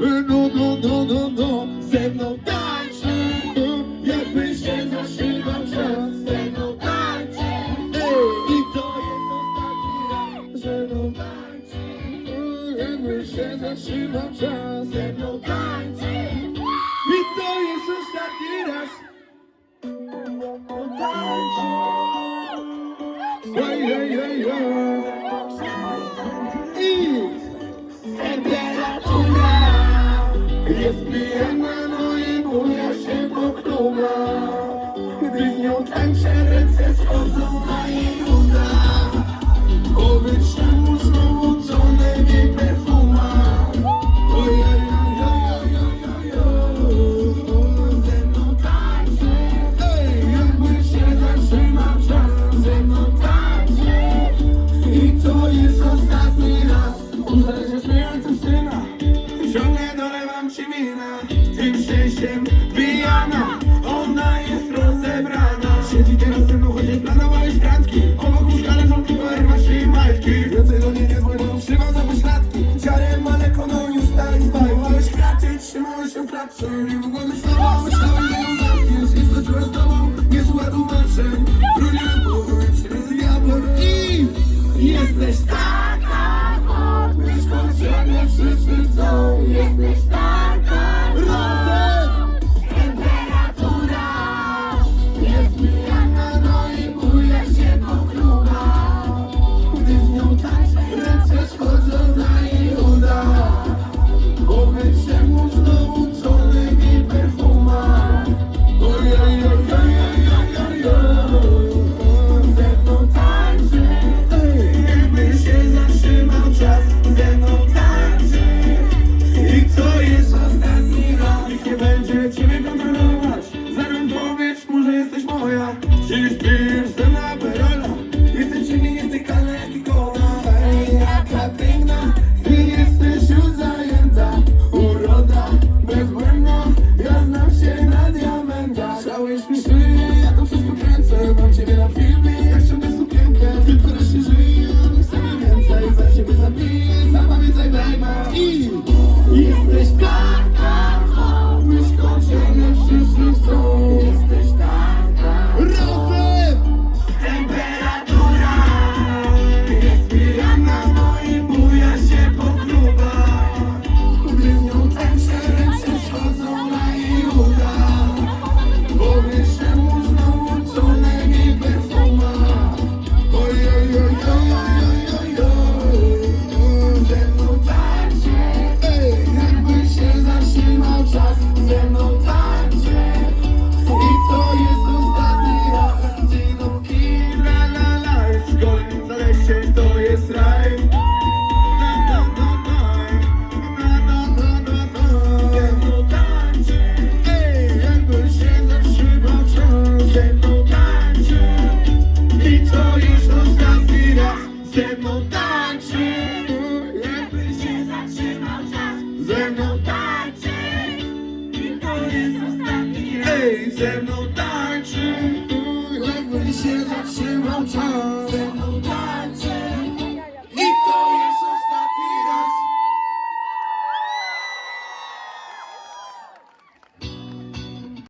No, no, no, no, no, ze mną tańczy Jakby się zatrzymał czas. Ze mną tańczy I to jest ostatni raz Ze mną tańczy Jakby się zatrzymał czas. Ze mną tańczy I to jest ostatni raz. Tańczy. Ej, ej, ej, ej Jest pijana, no i buja się po Gdy z nią tańczę, ręce schodzą na jej Jesteś tak! Hej, ze mną tańczy. Jakby się zatrzymał czas.